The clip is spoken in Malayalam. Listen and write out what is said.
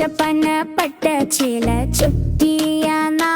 പച്ച പന പട്ട ചില ചുറ്റിയ നാ